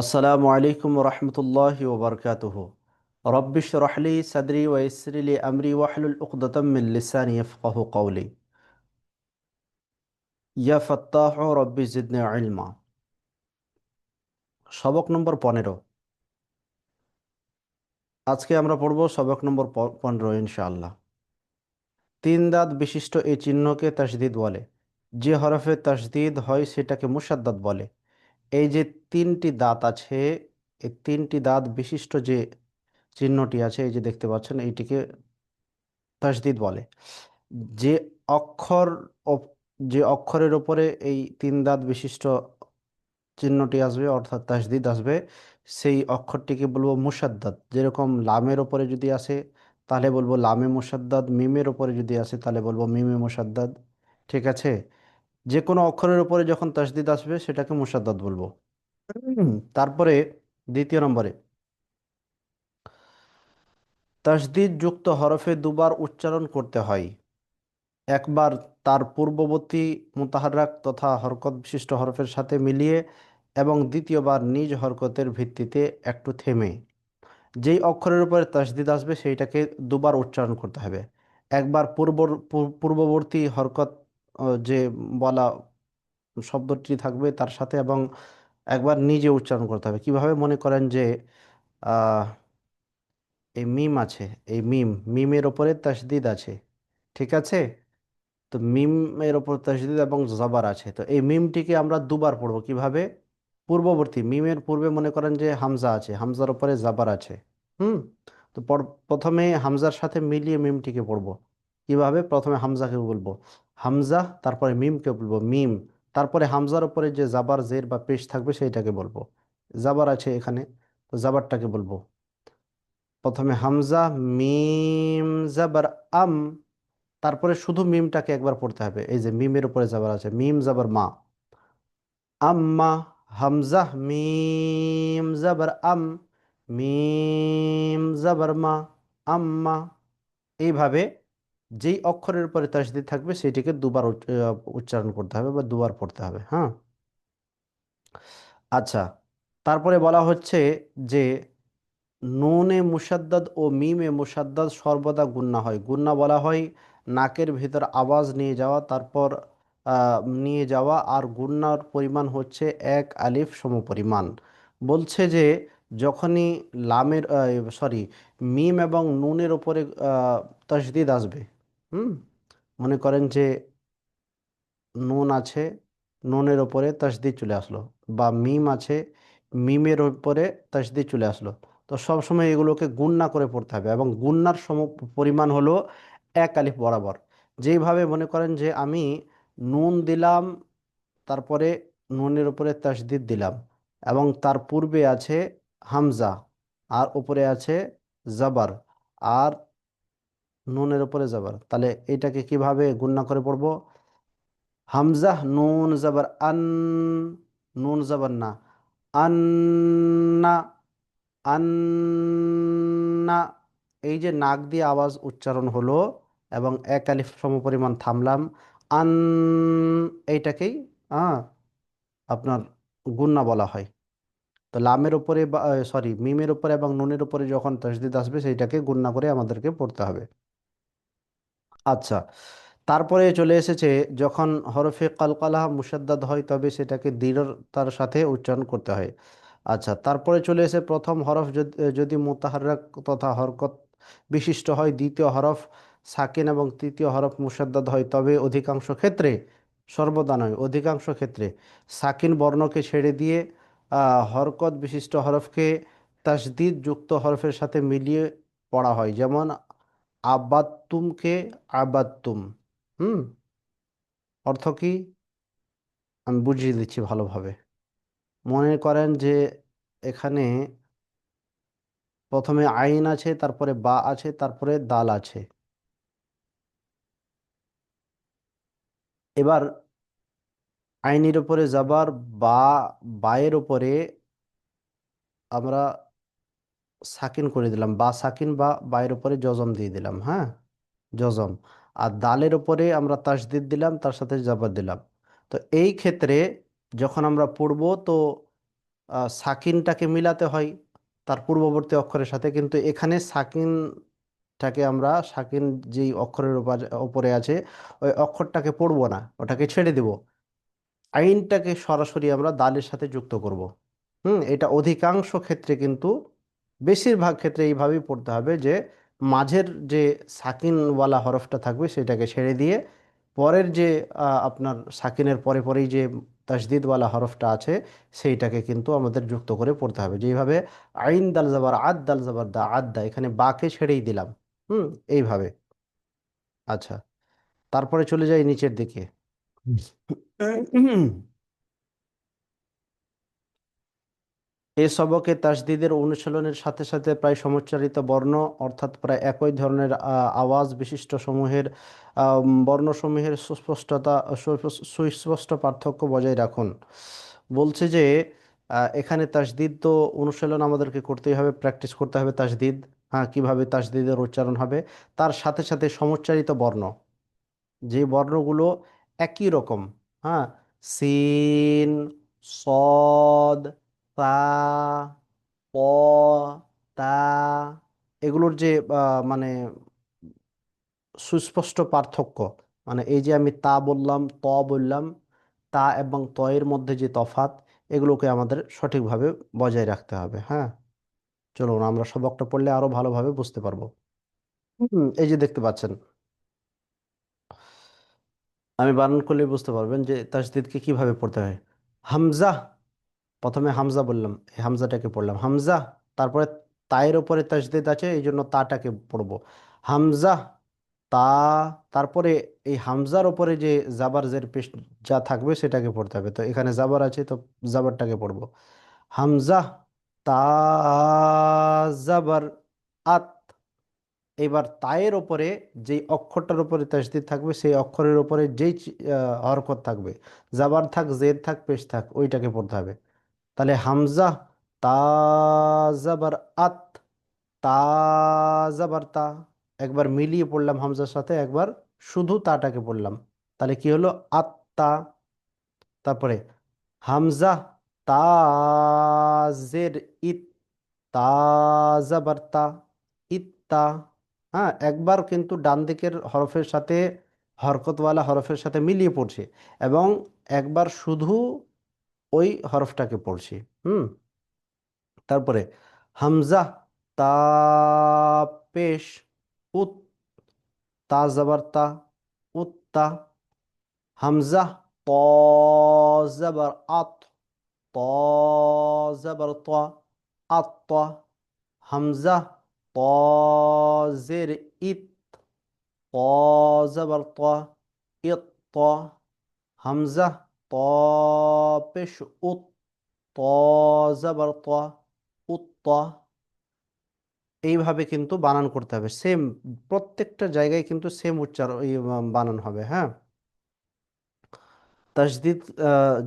আসসালামু আলাইকুম রহমতুল্লাহ ওবরকাতুহ। রব্বিশ রহলি সদরি ওয়সরিলি আমরি ওয়াহলুল উকদতম মিন লিসানি ইয়াফকাহু কওলি। ইয়া ফাত্তাহ রব্বি জিদনি ইলমা। সবক নম্বর পনেরো। আজকে আমরা পড়ব সবক নম্বর পনেরো ইনশাআল্লাহ। তিন দাঁত বিশিষ্ট এই চিহ্নকে তাসদিদ বলে। যে হরফে তাসদিদ হয় সেটাকে মুসাদ্দাদ বলে। এই যে তিনটি দাঁত আছে, এই তিনটি দাঁত বিশিষ্ট যে চিহ্নটি আছে, এই যে দেখতে পাচ্ছেন, এইটিকে তাসদিদ বলে। যে অক্ষর যে অক্ষরের ওপরে এই তিন দাঁত বিশিষ্ট চিহ্নটি আসবে, অর্থাৎ তাসদিদ আসবে, সেই অক্ষরটিকে বলব মুসাদ্দাদ যেরকম লামের ওপরে যদি আসে, তাহলে বলব লামে মুসাদ্দাদ মিমের ওপরে যদি আসে, তাহলে বলব মিমে মুসাদ্দাদ ঠিক আছে? যে কোনো অক্ষরের উপরে যখন তাসদিদ আসবে সেটাকে মুসাদ্দাদ বলব। তারপরে দ্বিতীয় নম্বরে। তাসদিদ যুক্ত হরফে দুবার উচ্চারণ করতে হয়। একবার তার পূর্ববর্তী মুতাহাররাক তথা হরকত বিশিষ্ট হরফের সাথে মিলিয়ে এবং দ্বিতীয়বার নিজ হরকতের ভিত্তিতে একটু থেমে। যেই অক্ষরের উপরে তাসদিদ আসবে সেইটাকে দুবার উচ্চারণ করতে হবে। একবার পূর্ব পূর্ববর্তী হরকত যে বলা শব্দটি থাকবে তার সাথে এবং একবার নিজে উচ্চারণ করতে হবে। কীভাবে মনে করেন যে এই মিম আছে, এই মিম, মিমের ওপরে তাসদিদ আছে, ঠিক আছে? তো মিমের ওপর তাসদিদ এবং জবর আছে। তো এই মিমটিকে আমরা দুবার পড়ব। কীভাবে? পূর্ববর্তী, মিমের পূর্বে মনে করেন যে হামজা আছে, হামজার ওপরে জাবার আছে, হুম? তো পর- প্রথমে হামজার সাথে মিলিয়ে মিমটিকে পড়ব। কীভাবে? প্রথমে হামজাকে বলব। হামজা, তারপরে মিমকে বলব মিম। তারপরে হামজার উপরে যে জাবার জের বা পেশ থাকবে সেইটাকে বলব। জাবার আছে এখানে, তো জাবারটাকে বলব। প্রথমে হামজা, মিম জাবার আম, তারপরে শুধু মিমটাকে একবার পড়তে হবে। এই যে মিমের উপরে জাবার আছে, মিম জাবার মা। আম্মা, হামজা, মিম জাবার আম, মিম জাবার মা, আম্মা। এইভাবে যেই অক্ষরের উপরে তাসদিদ থাকবে সেটিকে দুবার উচ- উচ্চারণ করতে হবে বা দুবার পড়তে হবে হ্যাঁ? আচ্ছা তারপরে বলা হচ্ছে যে নুনে মুসাদ্দাদ ও মিমে মুসাদ্দাদ সর্বদা গুন্না হয়। গুন্না বলা হয় নাকের ভিতর আওয়াজ নিয়ে যাওয়া, তারপর নিয়ে যাওয়া, আর গুন্নার পরিমাণ হচ্ছে এক আলিফ সমপরিমাণ। বলছে যে যখনই লামের সরি মিম এবং নুনের ওপরে তাসদিদ আসবে হুম, মনে করেন যে নুন আছে, নুনের ওপরে তাসদিদ চলে আসলো বা মিম আছে, মিমের ওপরে তাসদিদ চলে আসলো। তো সব সময় এগুলোকে গুণনা করে পড়তে হবে এবং গুণনার সম পরিমাণ হলো এক আলিফ বরাবর। যেইভাবে মনে করেন যে আমি নুন দিলাম, তারপরে নুনের উপরে তাসদিদ দিলাম এবং তার পূর্বে আছে হামজা, আর উপরে আছে জাবার, আর নুনের উপরে জাবার। তাহলে এটাকে কীভাবে গুণনা করে পড়ব? হামজা, নুন, জবর, আন, নুন, জবর না। আন্না আন্না, এই যে নাক দিয়ে আওয়াজ উচ্চারণ হলো এবং এক আলিফ সমপরিমাণ থামলাম। আন, এইটাকেই হ্যাঁ আপনার গুন্না বলা হয়। তো লামের উপরে বা সরি মিমের উপরে এবং নুনের উপরে যখন তাসদিদ আসবে সেইটাকে গুন্না করে আমাদেরকে পড়তে হবে। আচ্ছা তারপরে চলে এসেছে যখন হরফে কালকালা মুসাদ্দাদ হয় তবে সেটাকে দৃঢ়তার সাথে উচ্চারণ করতে হয়। আচ্ছা তারপরে চলে এসে প্রথম হরফ যদি যদি তথা হরকত বিশিষ্ট হয়, দ্বিতীয় হরফ সাকিন এবং তৃতীয় হরফ মুসাদ্দাদ হয়, তবে অধিকাংশ ক্ষেত্রে, সর্বদা নয়, অধিকাংশ ক্ষেত্রে সাকিন বর্ণকে ছেড়ে দিয়ে হরকত বিশিষ্ট হরফকে তাসদিদ যুক্ত হরফের সাথে মিলিয়ে পড়া হয়। যেমন আবাত্তুমকে আবাত্তুম। হুম? অর্থ কি? আমি বুঝিয়ে দিচ্ছি ভালোভাবে। মনে করেন যে এখানে প্রথমে আইন আছে, তারপরে বা আছে, তারপরে দাল আছে। এবার আইনের উপরে যাবার বা, বায়ের উপরে আমরা সাকিন করে দিলাম, বা সাকিন বা বায়ের উপরে জজম দিয়ে দিলাম হ্যাঁ? জজম। আর দালের উপরে আমরা তাসদিদ দিলাম, তার সাথে জাবার দিলাম। তো এই ক্ষেত্রে যখন আমরা পড়ব, তো সাকিনটাকে মিলাতে হয়, তার পূর্ববর্তী অক্ষরের সাথে। কিন্তু এখানে সাকিনটাকে আমরা, সাকিন যেই অক্ষরের উপর আছে, ওই অক্ষরটাকে পড়ব না, ওটাকে ছেড়ে দেব। আইনটাকে সরাসরি আমরা দালের সাথে যুক্ত করব। হুম, এটা অধিকাংশ ক্ষেত্রে কিন্তু বেশিরভাগ ক্ষেত্রে এইভাবেই পড়তে হবে যে, মাঝের যে সাকিনওয়ালা হরফটা থাকবে সেটাকে ছেড়ে দিয়ে পরের যে আপনার সাকিনের পরে পরেই যে তাসদিদওয়ালা হরফটা আছে সেইটাকে কিন্তু আমাদের যুক্ত করে পড়তে হবে। যেইভাবে আইন দাল জাবার, আদ দাল জাবার, দা আদ দা এখানে বাকে ছেড়েই দিলাম। হুম, এইভাবে। আচ্ছা তারপরে চলে যাই নিচের দিকে। এ সবকে তাসদিদের অনুশীলনের সাথে সাথে প্রায় সমুচ্চারিত বর্ণ, অর্থাৎ প্রায় একই ধরনের আওয়াজ বিশিষ্ট সমূহের বর্ণসমূহের সুস্পষ্টতা, সুস্পষ্ট পার্থক্য বজায় রাখুন। বলছে যে এখানে তাসদিদ তো অনুশীলন আমাদেরকে করতেই হবে, প্র্যাকটিস করতে হবে তাসদিদ। হ্যাঁ কীভাবে তাসদিদের উচ্চারণ হবে? তার সাথে সাথে সমুচ্চারিত বর্ণ। যে বর্ণগুলো একই রকম। হ্যাঁ সিন, সদ তা প তা এগুলোর যে মানে সুস্পষ্ট পার্থক্য মানে এই যে আমি তা বললাম ত বললাম তা এবং ত এর মধ্যে যে তফাত এগুলোকে আমাদের সঠিকভাবে বজায় রাখতে হবে হ্যাঁ? চলুন আমরা সবকটা পড়লে আরও ভালোভাবে বুঝতে পারব। হুম, এই যে দেখতে পাচ্ছেন। আমি বানান করলে বুঝতে পারবেন যে তাসদিদকে কীভাবে পড়তে হয়। হামজা প্রথমে হামজা বললাম, এই হামজাটাকে পড়লাম। হামজা, তারপরে তায়ের ওপরে তাসদিদ আছে, এই জন্য তাটাকে পড়ব। হামজা, তা, তারপরে এই হামজার ওপরে যে জাবার জের পেশ যা থাকবে সেটাকে পড়তে হবে। তো এখানে জাবার আছে, তো জাবারটাকে পড়ব। হামজা, তা, জাবার, আত, এবার তায়ের ওপরে যেই অক্ষরটার ওপরে তাসদিদ থাকবে, সেই অক্ষরের ওপরে যেই হরকত থাকবে, জাবার থাক জেদ থাক, পেশ থাক, ওইটাকে পড়তে হবে। তাহলে হামজা, তা জাবার আত, তা জাবার তা। একবার মিলিয়ে পড়লাম হামজার সাথে, একবার শুধু তাটাকে পড়লাম। তাহলে কি হলো? আত্তা তারপরে হামজা তাজের ইত তাজাবার্তা ইত্তা হ্যাঁ একবার কিন্তু ডান দিকের হরফের সাথে, হরকতওয়ালা হরফের সাথে মিলিয়ে পড়ছে। এবং একবার শুধু ওই হরফটাকে পড়ছি, হুম? তারপরে হামজা, তা, পেশ, উত, তা জাবার্তা উত্তা হামজা, ত, জাবার, আত, ত, জাবার, ত আত্ত হামজা, ত, জের, ইত, ত, জাবার, ত, ইত হামজা পেশ উত ত জাবার ত উত্ত এইভাবে কিন্তু বানান করতে হবে। সেম প্রত্যেকটা জায়গায় কিন্তু সেম উচ্চারণ বানান হবে হ্যাঁ? তাসদিদ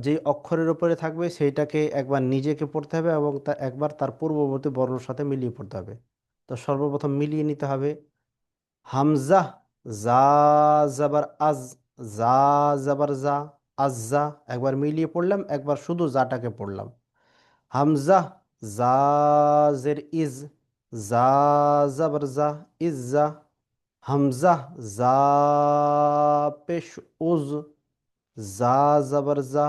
যে অক্ষরের উপরে থাকবে সেইটাকে একবার নিজেকে পড়তে হবে এবং তা একবার তার পূর্ববর্তী বর্ণের সাথে মিলিয়ে পড়তে হবে। তো সর্বপ্রথম মিলিয়ে নিতে হবে। হামজা, জা, জাবার আজ, জা, জাবার জা। আজ্জা, একবার মিলিয়ে পড়লাম, একবার শুধু জাটাকে পড়লাম। হামজা জা জের ইজ জা জাবার জা, ইজ্জা। হামজা জা পেশ উজ জা জবর জা,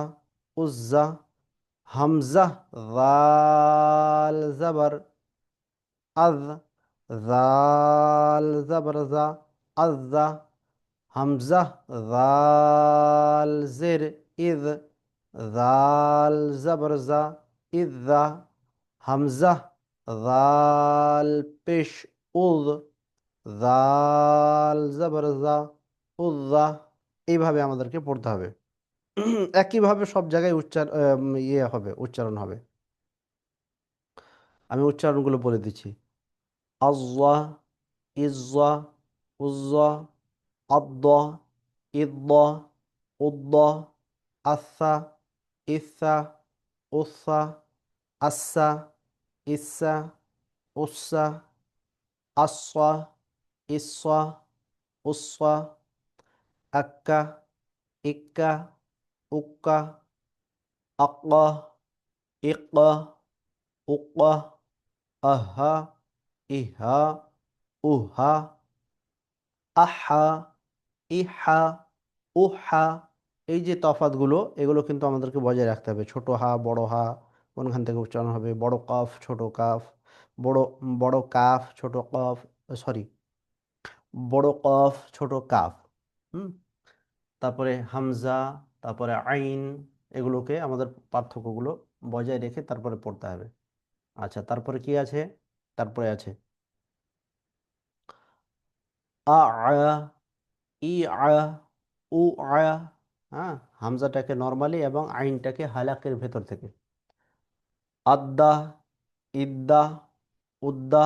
উজ্জা। হামজা জাল জবর আজ জাল জবর জা, আজ্জা। হামজা জাল জের ইদ জাল জবর জা ইজ্জা হামজা জাল পেশ উজ জাল জবর জা উজ্জা এইভাবে আমাদেরকে পড়তে হবে। একইভাবে সব জায়গায় উচ্চার ইয়ে হবে, উচ্চারণ হবে। আমি উচ্চারণগুলো বলে দিচ্ছি। আজ্জা, ইজ্জা, উজ্জা قضى إضى قضى أثى إثى أثى أسى إسى أسى أصى إصى أصى أكى إكى أكى أقى إقى أقى أها إها أها أح ইহা, উহা, এই যে তফাতগুলো এগুলো কিন্তু আমাদেরকে বজায় রাখতে হবে। ছোট হা, বড় হা, কোনখান থেকে উচ্চারণ হবে? বড় কফ, ছোট কাফ, বড় বড় কাফ, ছোট কফ, সরি, বড় কফ, ছোট কাফ, হুম? তারপরে হামজা, তারপরে আইন, এগুলোকে আমাদের পার্থক্যগুলো বজায় রেখে তারপরে পড়তে হবে। আচ্ছা তারপরে কি আছে? তারপরে আছে আ ই আয়া উ আয়া হ্যাঁ হামজাটাকে নর্মালি এবং আইনটাকে হালাকের ভেতর থেকে। আদ্দা, ইদ্দা, উদ্দা,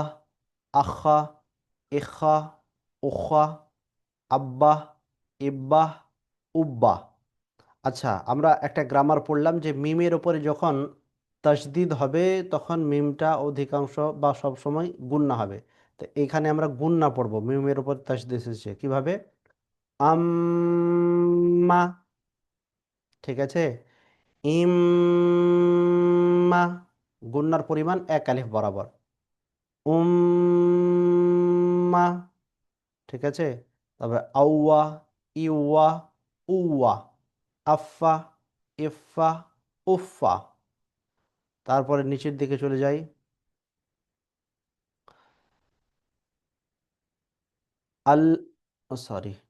আখা, ইখা, উখা, আব্বা ইব্বাহ উব্বা। আচ্ছা আমরা একটা গ্রামার পড়লাম যে মিমের ওপরে যখন তাসদিদ হবে, তখন মিমটা অধিকাংশ বা সব সময় গুন্না হবে। তো এখানে আমরা গুন্না পড়ব, মিমের ওপর তাসদিদ এসেছে। কীভাবে? আম্মা। ঠিক আছে? ইম্মা। গুন্নার পরিমাণ এক আলিফ বরাবর। উম্মা। ঠিক আছে? তারপরে আউয়া, ইউয়া উওয়া আফা ইফা উফা তারপরে নিচের দিকে চলে যাই। আল সরি।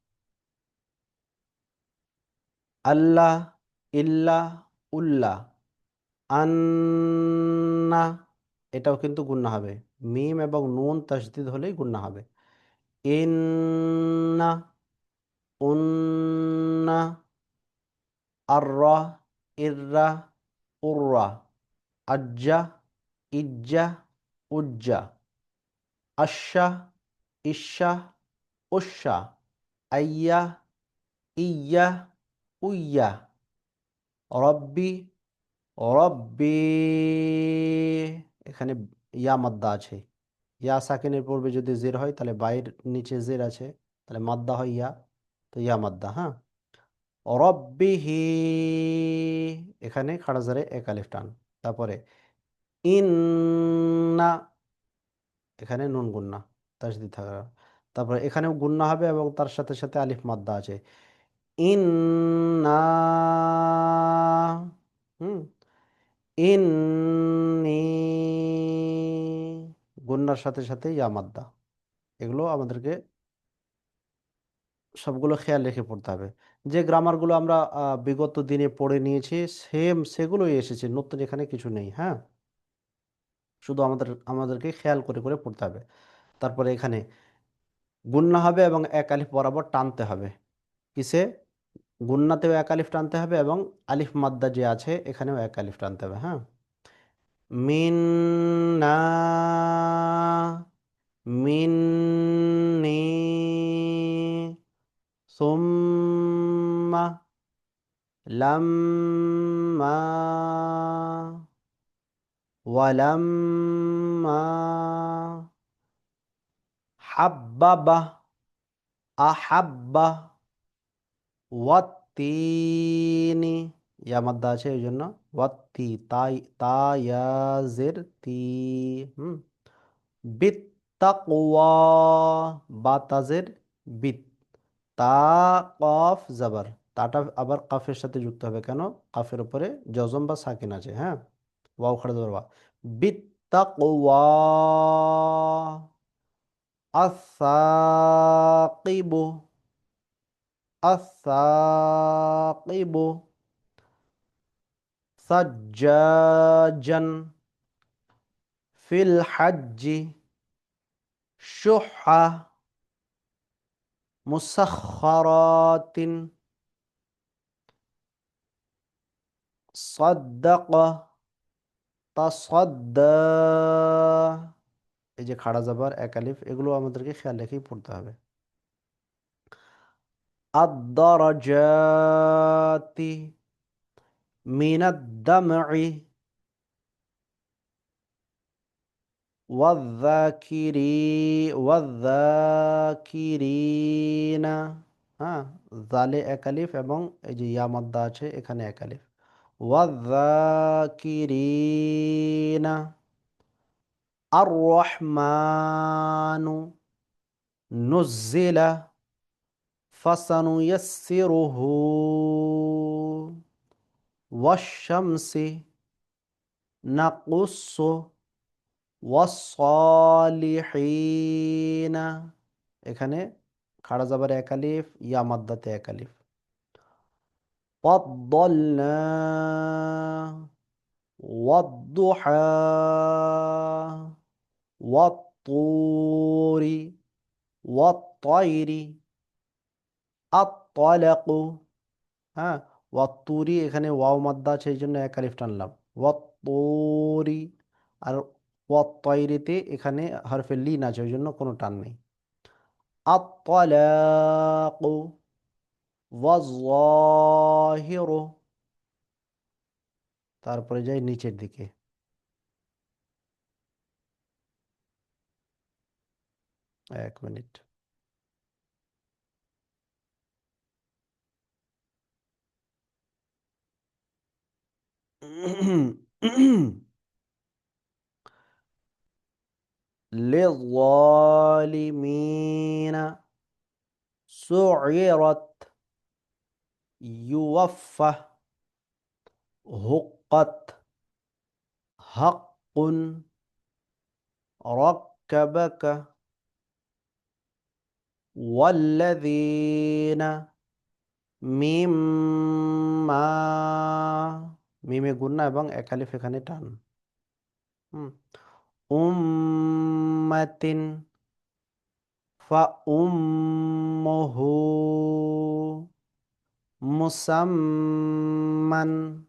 আল্লাহ ইল্লা উল্লা। আন্না এটাও কিন্তু গুন্না হবে। মিম এবং নুন তাসদিদ হলেই গুন্না হবে। ইন্না উন্না আর্রা ইররা উর্রা। আজ্জা ইজ্জা উজ্জা। আশা ইশা উষা আইয়া ইয়া উইয়া। রব্বি রব্বি। এখানে ইয়া মাদ্দা আছে। ইয়া সাকিনের পূর্বে যদি জের হয়, তাহলে বাইর নিচে জের আছে। তাহলে মাদ্দা হয় ইয়া। তো ইয়া মাদ্দা হ্যাঁ? রব্বিহি। এখানে খাড়াজারে এক আলিফ টান। তারপরে, ইন্না। এখানে নুন গুন্না। তাসদিদ থাকা তারপরে এখানেও গুন্না হবে এবং তার সাথে সাথে আলিফ মাদ্দা আছে। ইন্না, হুম, ইন্নি, গুন্নার সাথে সাথে ইয়া মাদ্দা এগুলো আমাদেরকে সবগুলো খেয়াল রেখে পড়তে হবে। যে গ্রামারগুলো আমরা বিগত দিনে পড়ে নিয়েছি, সেম সেগুলোই এসেছে, নতুন এখানে কিছু নেই হ্যাঁ? শুধু আমাদের, আমাদেরকে খেয়াল করে করে পড়তে হবে। তারপরে এখানে গুন্না হবে এবং এক আলিফ বরাবর টানতে হবে। কিসে? গুন্নাতেও এক আলিফ টানতে হবে এবং আলিফ মাদ্দা যে আছে, এখানেও এক আলিফ টানতে হবে হ্যাঁ? মিন্না, মিন্নি, সুম্মা হাব্বাবা, আহাব্বা। ওয়াত্তিনি। ইয়া মাদ্দা আছে এই জন্য ওয়াত্তি, তাই তায়াজের তি হুম। বিত্তাকওয়া, বাতাজের, বিত। তা, কফ, জাবার। তাটা আবার কাফের সাথে যুক্ত হবে কেন? কাফের উপরে জজম বা সাকিন আছে হ্যাঁ? ওয়াও খাড়া জবর ওয়া বিত্তাকওয়া আসাকিবু আসাকিবু সাজ্জাজান ফিল হাজ্জি শুহা মুসাখরাতিন সাদ্দাকা তাসাদ্দা এই যে খাড়া জাবার একালিফ এগুলো আমাদেরকে খেয়াল রেখেই পড়তে হবে। আদ-দারাজাতি মিনাদ-দাম'i ওয়াজ্জাকিরি ওয়াজ্জাকিরিনা হ্যাঁ জালে একালিফ এবং এই যে ইয়া মাদ্দা আছে এখানে একালিফ والذاكرين الرحمن نزل فسنيسره والشمس نقص والصالحين এখানে খাড়া যাবার এক আলিফ ইয়া মাদ্দাতে এক আলিফ فضلنا والضحى والطور والطير আত্তলাকু। হ্যাঁ? ওয়াত্তুরি, এখানে ওয়াও মাদ্দা সেই জন্য এক আলিফ টানলাম। ওয়াত্তুরি আর ওয়াত্তয়রিতে এখানে হরফে লিন আছে, ওই জন্য কোনো টান নেই। আত্তলাকু ওয়াজ্জাহিরু। তারপরে যাই নিচের দিকে। এক মিনিট। للظالمين سعرت يوفى هقت حق ركبك والذين مما মিমে গুন্না এবং একালিফ এখানে টান। হুম। উম্মাতিন ফা উম্মুহু মুসাম্মান।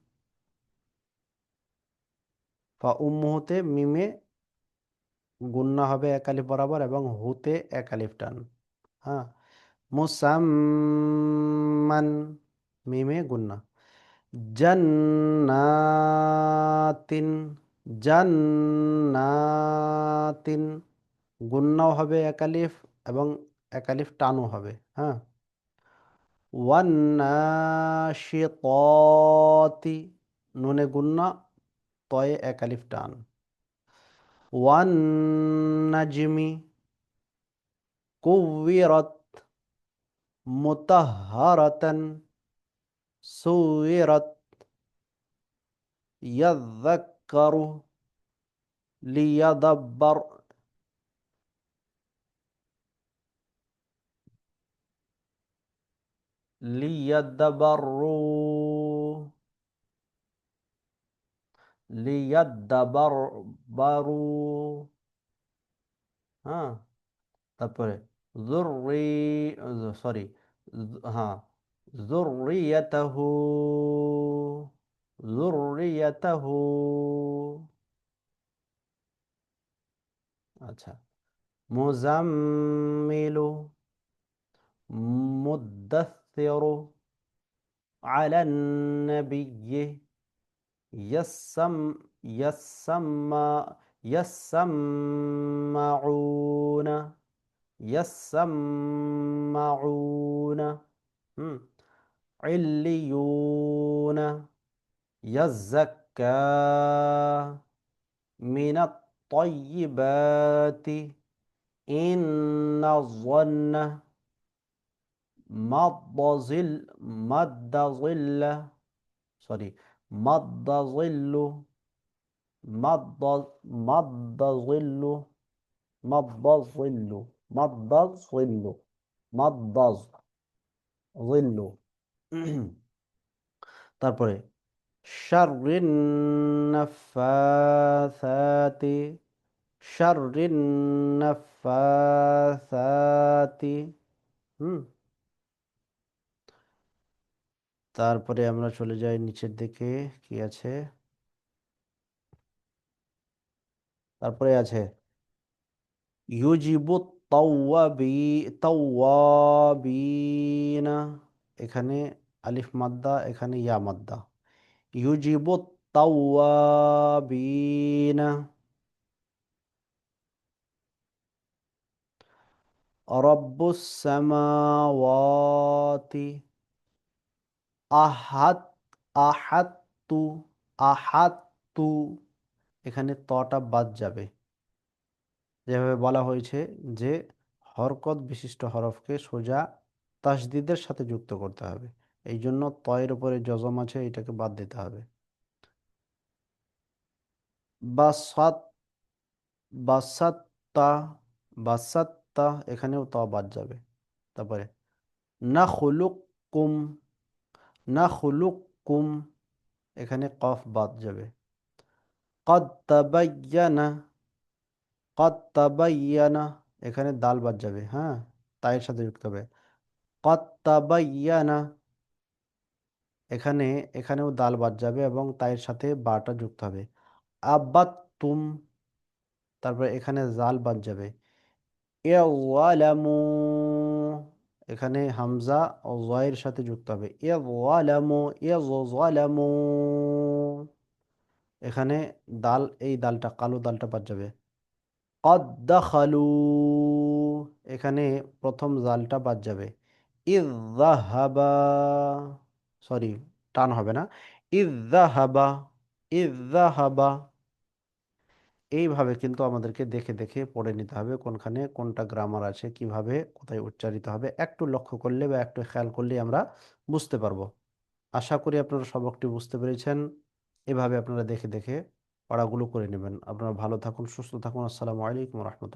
ফা উম্মুহুতে মিমে গুন্না হবে একালিফ বরাবর এবং হুতে একালিফ টান। হ্যাঁ। মুসাম্মান মিমে গুন্না। জান্নাতিন জান্নাতিন। গুন্নাও হবে একালিফ এবং একালিফ টানও হবে হ্যাঁ। ওয়ান্নাশিতাতি, নুনে গুন্না তয়ে একালিফ টান। ওয়ান্নাজমি কুবিরত মুতাহারাতান। সুইরত ইয়াযাক্কারু লিয়াদাব্বার লিয়াদাবারু লিয়াদাবারবারু হ্যাঁ তারপরে জুররি সরি হ্যাঁ জুররিয়াতাহু জুররিয়াতাহু আচ্ছা মুজাম্মিলু মুদাথিরু আলান عليون يزكى من الطيبات. إن الظن مد ظل مد ظل. سوري مد ظل مد مد ظل مد ظل مد ظل مد ظل. তারপরে, শাররিন নাফাসাতি শাররিন নাফাসাতি, হুম। তারপরে আমরা চলে যাই নিচের দিকে, কি আছে? তারপরে আছে, ইউজিবু তাওয়াবি, তাওয়াবিনা, এখানে আলিফ মাদ্দা, এখানে ইয়া মাদ্দা। ইউজিবু তাওয়াবিনা রব্বুস সামাওয়াতি আহাত আহাত তু আহাত তু এখানে তটা বাদ যাবে। যেভাবে বলা হয়েছে যে, হরকত বিশিষ্ট হরফকে সোজা তাসদিদের সাথে যুক্ত করতে হবে। এই জন্য তয়ের উপরে জজম আছে, এটাকে বাদ দিতে হবে। এখানেও ত বাদ যাবে। তারপরে, না খুলুক কুম, না খুলুক কুম, এখানে কফ বাদ যাবে। কদ তাবাইয়ানা কদ তাবাইয়ানা, এখানে দাল বাদ যাবে হ্যাঁ? তাইয়ের সাথে যুক্ত হবে। কদ তাবাইয়ানা এখানে, এখানেও দাল বাদ যাবে এবং তাইয়ের সাথে বাটা যুক্ত হবে। আব্বাতুম তারপরে এখানে জাল বাদ যাবে। ইয়ালামু, এখানে হামজা ও জয়ের সাথে যুক্ত হবে। ইয়ালামু ইয়ালামু, এখানে দাল, এই দালটা, কালো দালটা বাদ যাবে। কদ দাখালু, এখানে প্রথম জালটা বাদ যাবে। ইজাহাবা সরি, টান হবে না। ইজাহাবা ইজাহাবা এইভাবে কিন্তু আমাদেরকে দেখে দেখে পড়ে নিতে হবে কোনখানে কোনটা গ্রামার আছে, কীভাবে কোথায় উচ্চারিত হবে। একটু লক্ষ্য করলে বা একটু খেয়াল করলে আমরা বুঝতে পারব। আশা করি আপনারা সবকটি বুঝতে পেরেছেন। এভাবে আপনারা দেখে দেখে পড়াগুলো করে নেবেন। আপনারা ভালো থাকুন, সুস্থ থাকুন। আসসালামু আলাইকুম রহমতুল্লাহ।